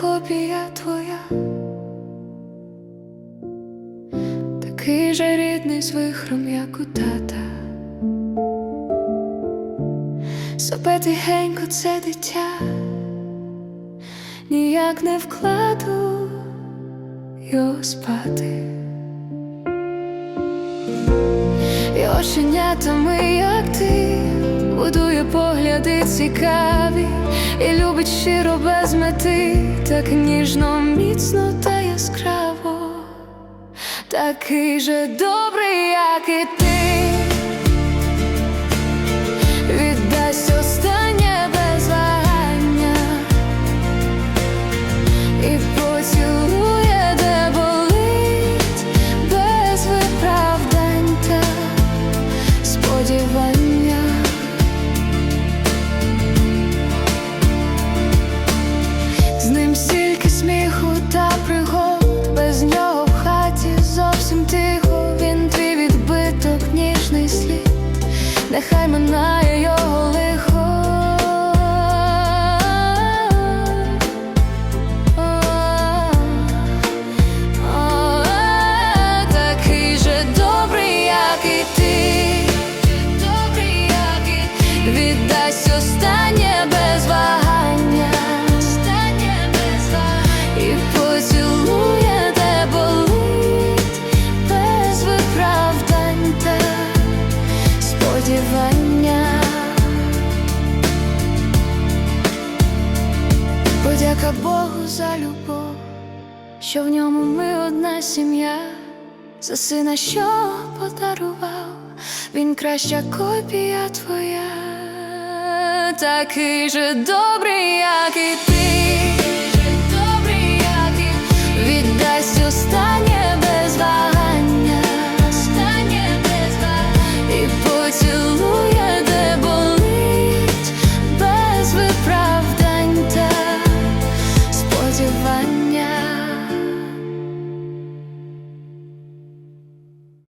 копія твоя, такий же рідний з вихром, як у тата. Сопе тихенько це дитя, ніяк не вкладу його спати. І оченятами, як ти, погляди цікаві, і любить щиро без мети, так ніжно, міцно та яскраво, такий же добрий, як і ти. Нехай минає Подяка Богу за любов, що в ньому ми одна сім'я, за сина, що подарував, він краща копія твоя, такий же добрий, як і ти.